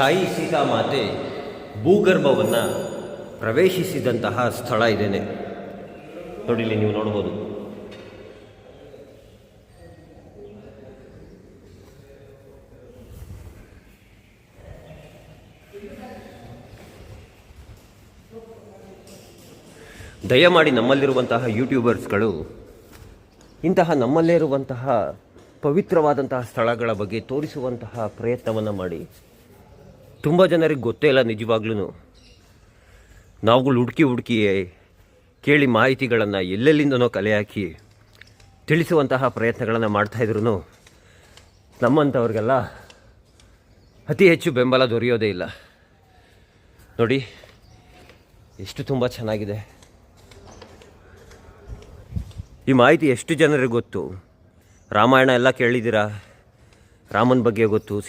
ತಾಯಿ ಸೀತಾಮಾತೆ ಭೂಗರ್ಭವನ್ನು ಪ್ರವೇಶಿಸಿದಂತಹ ಸ್ಥಳ ಇದೇನೆ. ನೋಡಿಲಿ ನೀವು ನೋಡ್ಬೋದು ದಯಮಾಡಿ ನಮ್ಮಲ್ಲಿರುವಂತಹ ಯೂಟ್ಯೂಬರ್ಸ್ಗಳು, ಇಂತಹ ನಮ್ಮಲ್ಲೇ ಇರುವಂತಹ ಪವಿತ್ರವಾದಂತಹ ಸ್ಥಳಗಳ ಬಗ್ಗೆ ತೋರಿಸುವಂತಹ ಪ್ರಯತ್ನವನ್ನು ಮಾಡಿ. ತುಂಬ ಜನರಿಗೆ ಗೊತ್ತೇ ಇಲ್ಲ ನಿಜವಾಗ್ಲೂ ನಾವುಗಳು ಹುಡುಕಿ ಹುಡುಕಿ ಕೇಳಿ ಮಾಹಿತಿಗಳನ್ನು ಎಲ್ಲೆಲ್ಲಿಂದನೋ ಕಲೆ ಹಾಕಿ ತಿಳಿಸುವಂತಹ ಪ್ರಯತ್ನಗಳನ್ನು ಮಾಡ್ತಾಯಿದ್ರು ನಮ್ಮಂಥವ್ರಿಗೆಲ್ಲ ಅತಿ ಹೆಚ್ಚು ಬೆಂಬಲ ದೊರೆಯೋದೇ ಇಲ್ಲ. ನೋಡಿ, ಎಷ್ಟು ತುಂಬ ಚೆನ್ನಾಗಿದೆ. ಈ ಮಾಹಿತಿ ಎಷ್ಟು ಜನರಿಗೆ ಗೊತ್ತು? ರಾಮಾಯಣ ಎಲ್ಲ ಕೇಳಿದ್ದೀರಾ? ರಾಮನ ಬಗ್ಗೆ ಗೊತ್ತು?